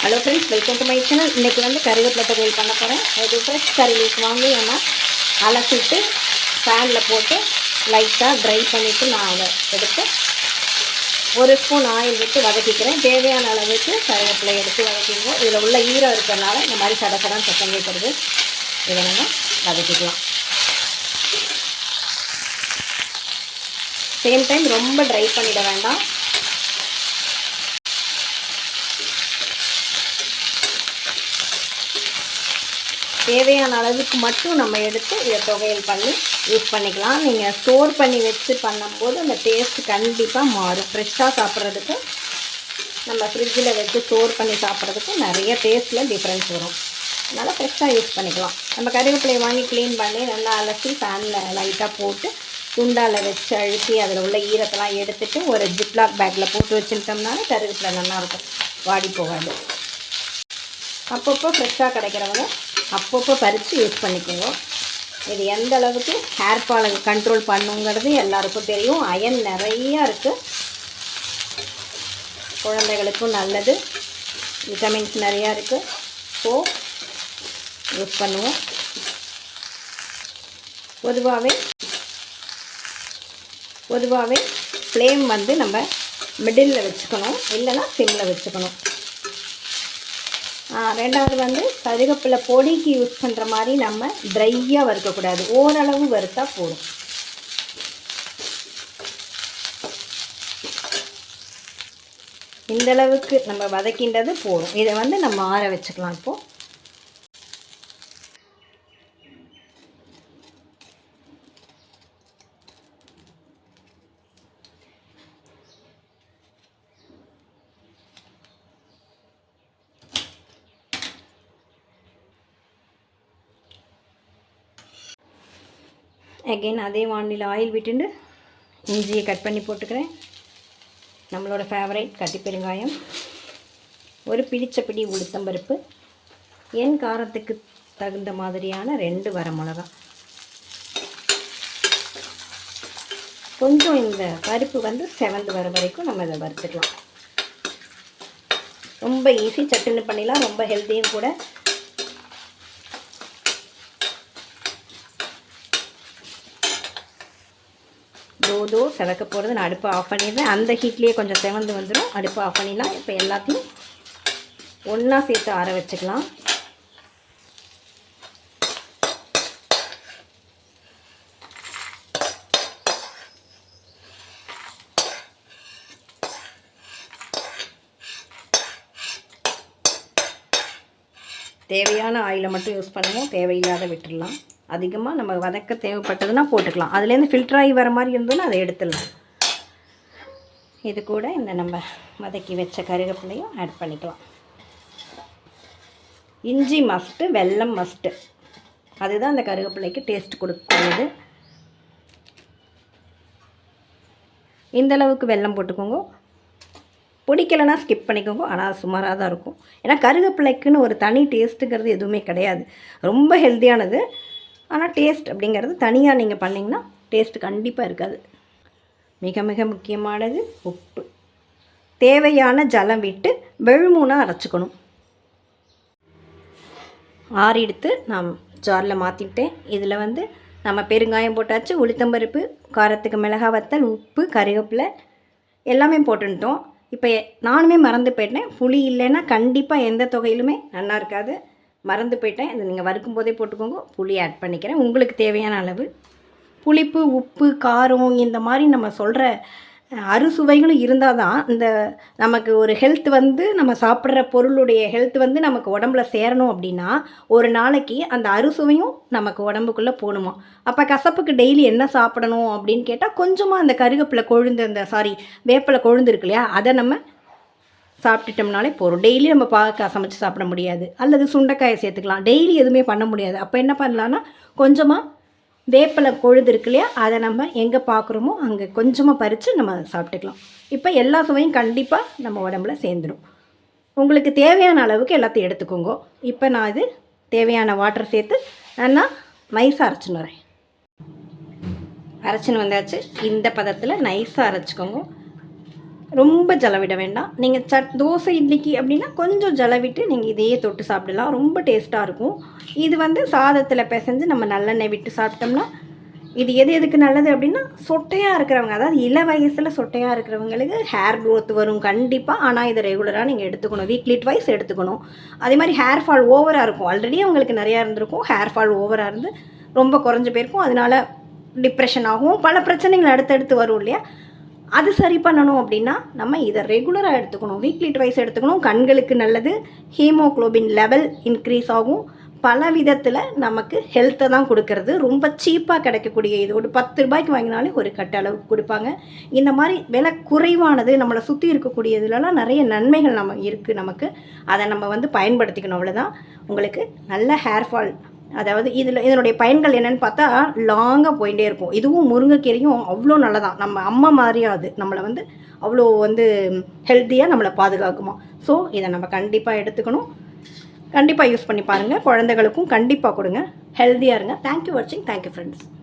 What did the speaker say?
Hello friends welcome to my channel இன்றைக்கி வந்து கருவேப்பிலை துவையல் பண்ண போகிறேன் அது ஃப்ரெஷ் கறி லீஃப் வாங்கி நம்ம அலசிட்டு ஃபேனில் போட்டு லைட்டாக ட்ரை பண்ணிவிட்டு நான் அதை எடுத்து ஒரு ஸ்பூன் ஆயில் விட்டு வதக்கிக்கிறேன். தேவையான அளவுக்கு கருவேப்பிலை எடுத்து வதக்கிக்குவோம் இதில் உள்ள ஈரம் இருக்கிறனால இந்த மாதிரி சடசடான்னு சத்தம் கேட்குறது. இதை நம்ம வதக்கிக்கலாம். சேம் டைம் ரொம்ப ட்ரை பண்ணிட வேண்டாம். தேவையான அளவுக்கு மட்டும் நம்ம எடுத்து இதை துவையல் பண்ணி யூஸ் பண்ணிக்கலாம். நீங்கள் ஸ்டோர் பண்ணி வச்சு பண்ணும்போது அந்த டேஸ்ட் கண்டிப்பாக மாறும். ஃப்ரெஷ்ஷாக சாப்பிட்றதுக்கு நம்ம ஃப்ரிட்ஜில் வச்சு ஸ்டோர் பண்ணி சாப்பிட்றதுக்கும் நிறைய டேஸ்ட்டில் டிஃப்ரென்ஸ் வரும். அதனால் ஃப்ரெஷ்ஷாக யூஸ் பண்ணிக்கலாம். நம்ம கருவேப்பிலையை வாங்கி க்ளீன் பண்ணி நல்லா அலசி ஃபேனில் லைட்டாக போட்டு குண்டால் வச்சு அழுத்தி அதில் உள்ள ஈரத்தெல்லாம் எடுத்துட்டு ஒரு ஜிப்லாக் பேக்கில் போட்டு வச்சுட்டோம்னாலே கருவேப்பிலை நல்லாயிருக்கும் வாடி போகாது. அப்பப்போ ஃப்ரெஷ்ஷாக கிடைக்கிறவங்க அப்பப்போ பறித்து யூஸ் பண்ணிக்கோங்க. இது எந்த அளவுக்கு ஹேர் ஃபாலை கண்ட்ரோல் பண்ணுங்கிறது எல்லாருக்கும் தெரியும். அயன் நிறையா இருக்குது குழந்தைகளுக்கும் நல்லது. விட்டமின்ஸ் நிறையா இருக்குது ஸோ யூஸ் பண்ணுவோம். பொதுவாகவே பொதுவாகவே ஃப்ளேம் வந்து நம்ம மிடில் வச்சுக்கணும். இல்லைன்னா சிம்மில் வச்சுக்கணும். ரெண்டாவது வந்து கருவேப்பிலை பொடிக்கு யூஸ் பண்ணுற மாதிரி நம்ம ட்ரையாக வறுக்கக்கூடாது. ஓரளவு வறுத்தா போதும். இந்தளவுக்கு நம்ம வதக்கின்றது போதும். இதை வந்து நம்ம ஆற வச்சுக்கலாம் இப்போது அகெயின் அதே வானிலையில் ஆயில் விட்டுண்டு இஞ்சியை கட் பண்ணி போட்டுக்கிறேன். நம்மளோட ஃபேவரைட் கட்டி பெருங்காயம். ஒரு பிடிச்ச பிடி உளுத்தம்பருப்பு என் காரத்துக்கு தகுந்த மாதிரியான ரெண்டு வரமிளகா கொஞ்சம் இந்த பருப்பு வந்து செவந்து வர வரைக்கும் நம்ம இதை வறுத்துக்கலாம். ரொம்ப ஈஸி சட்டுன்னு பண்ணிடலாம். ரொம்ப ஹெல்த்தியும் கூட. தோதோ செவக்க போகிறது நான் அடுப்பை ஆஃப் பண்ணிடுறேன். அந்த ஹீட்லேயே கொஞ்சம் செவந்து வந்துடும் அடுப்பை ஆஃப் பண்ணிடலாம். இப்போ எல்லாத்தையும் ஒன்றா சேர்த்து ஆற வச்சுக்கலாம். தேவையான ஆயிலை மட்டும் யூஸ் பண்ணுவோம் தேவையில்லாத விட்டுடலாம். அதிகமாக நம்ம வதக்க தேவைப்பட்டதுன்னா போட்டுக்கலாம். அதுலேருந்து ஃபில்டர் ஆகி வர மாதிரி இருந்ததுன்னா அதை எடுத்துடலாம். இது கூட இந்த நம்ம வதக்கி வச்ச கருவேப்பிலையும் ஆட் பண்ணிக்கலாம். இஞ்சி மஸ்ட்டு வெல்லம் மஸ்ட்டு அதுதான் அந்த கருவேப்பிலைக்கு டேஸ்ட் கொடுக்கக்கூடியது. இந்தளவுக்கு வெல்லம் போட்டுக்கோங்க. பிடிக்கலைன்னா ஸ்கிப் பண்ணிக்கோங்க. ஆனால் சுமாராக தான் இருக்கும். ஏன்னா கருவேப்பிலைக்குன்னு ஒரு தனி டேஸ்ட்டுங்கிறது எதுவுமே கிடையாது. ரொம்ப ஹெல்த்தியானது ஆனால் டேஸ்ட் அப்படிங்கிறது தனியாக நீங்கள் பண்ணிங்கன்னா டேஸ்ட்டு கண்டிப்பாக இருக்காது. மிக மிக முக்கியமானது உப்பு. தேவையான ஜலம் விட்டு வெழுமூனாக அரைச்சிக்கணும். ஆறி எடுத்து நான் ஜாரில் மாற்றிட்டேன் இதில் வந்து நம்ம பெருங்காயம் போட்டாச்சு உளுத்தம்பருப்பு காரத்துக்கு மிளகா வத்தல் உப்பு கருவேப்பிலை எல்லாமே போட்டுட்டோம். இப்போ நானுமே மறந்து போயிட்டேன். புளி இல்லைன்னா கண்டிப்பாக எந்த தொகையிலுமே நல்லா இருக்காது. மறந்து போயிட்டேன். இதை நீங்கள் வறுக்கும் போதே போட்டுக்கோங்க. புளி ஆட் பண்ணிக்கிறேன். உங்களுக்கு தேவையான அளவு. புளிப்பு உப்பு காரம் இந்த மாதிரி நம்ம சொல்கிற அறுசுவைகளும் இருந்தால் தான் இந்த நமக்கு ஒரு ஹெல்த் வந்து நம்ம சாப்பிட்ற பொருளுடைய ஹெல்த் வந்து நமக்கு உடம்புல சேரணும் அப்படின்னா ஒரு நாளைக்கு அந்த அறுசுவையும் நமக்கு உடம்புக்குள்ளே போகணுமா அப்போ கசப்புக்கு டெய்லி என்ன சாப்பிடணும் அப்படின்னு கேட்டால் கொஞ்சமாக அந்த கருகப்பில் கொழுந்து அந்த சாரி வேப்பிலை கொழுந்து இருக்கு இல்லையா அதை நம்ம சாப்பிட்டுட்டோம்னாலே போதும். டெய்லி நம்ம பாவக்காய் சமைச்சு சாப்பிட முடியாது. அல்லது சுண்டைக்காயை சேர்த்துக்கலாம். டெய்லி எதுவுமே பண்ண முடியாது. அப்போ என்ன பண்ணலான்னா கொஞ்சமாக வேப்பலை கொழுது இருக்கு இல்லையா? அதை நம்ம எங்கே பார்க்குறோமோ அங்கே கொஞ்சமாக பறித்து நம்ம சாப்பிட்டுக்கலாம். இப்போ எல்லா சுவையும் கண்டிப்பாக நம்ம உடம்புல சேர்ந்துடும் உங்களுக்கு தேவையான அளவுக்கு எல்லாத்தையும் எடுத்துக்கோங்க. இப்போ நான் இது தேவையான வாட்டர் சேர்த்து நான் நைஸாக அரைச்சின்னு வரேன். அரைச்சின்னு வந்தாச்சு. இந்த பதத்தில் நைஸாக அரைச்சிக்கோங்க. ரொம்ப ஜலவிட வேண்டாம். நீங்கள் சட் தோசை இட்லிக்கு அப்படின்னா கொஞ்சம் ஜலவிட்டு நீங்கள் இதையே தொட்டு சாப்பிடலாம். ரொம்ப டேஸ்ட்டாக இருக்கும். இது வந்து சாதத்தில் பிசைஞ்சு நம்ம நல்லெண்ணெய் விட்டு சாப்பிட்டோம்னா இது எது எதுக்கு நல்லது அப்படின்னா சொட்டையாக இருக்கிறவங்க அதாவது இள வயசில் சொட்டையாக இருக்கிறவங்களுக்கு ஹேர் க்ரோத் வரும் கண்டிப்பாக ஆனால் இதை ரெகுலராக நீங்கள் எடுத்துக்கணும். வீக்லி ட்வைஸ் எடுத்துக்கணும். அதே மாதிரி ஹேர் ஃபால் ஓவராக இருக்கும். ஆல்ரெடி அவங்களுக்கு நிறையா இருந்திருக்கும். ஹேர் ஃபால் ஓவராக இருந்து ரொம்ப குறைஞ்சு போயிருக்கும். அதனால டிப்ரெஷன் ஆகும். பல பிரச்சனைகள் அடுத்தடுத்து வரும் இல்லையா? அது சரி பண்ணணும் அப்படின்னா நம்ம இதை ரெகுலராக எடுத்துக்கணும். வீக்லி ட்வைஸ் எடுத்துக்கணும். கண்களுக்கு நல்லது ஹீமோக்ளோபின் லெவல் இன்க்ரீஸ் ஆகும். பல விதத்தில் நமக்கு ஹெல்த்தை தான் கொடுக்கறது. ரொம்ப சீப்பாக கிடைக்கக்கூடிய இது. ஒரு பத்து ரூபாய்க்கு வாங்கினாலே ஒரு கட்ட அளவுக்கு கொடுப்பாங்க. இந்த மாதிரி விலை குறைவானது நம்மளை சுற்றி இருக்கக்கூடியதுலலாம் நிறைய நன்மைகள் நம்ம இருக்குது நமக்கு. அதை நம்ம வந்து பயன்படுத்திக்கணும். அவ்வளோதான் உங்களுக்கு நல்ல ஹேர் ஃபால் அதாவது இதில் இதனுடைய பயன்கள் என்னன்னு பார்த்தா லாங்காக போயிட்டே இருக்கும். இதுவும் முருங்கைக்கீரையும் அவ்வளோ நல்லதான் நம்ம அம்மா மாதிரியும் அது. நம்மளை வந்து அவ்வளோ வந்து ஹெல்த்தியாக நம்மளை பாதுகாக்குமா. ஸோ இதை நம்ம கண்டிப்பாக எடுத்துக்கணும். கண்டிப்பாக யூஸ் பண்ணி பாருங்கள் குழந்தைகளுக்கும் கண்டிப்பாக கொடுங்க. ஹெல்த்தியாக இருங்க. தேங்க்யூ வாட்சிங் தேங்க்யூ ஃப்ரெண்ட்ஸ்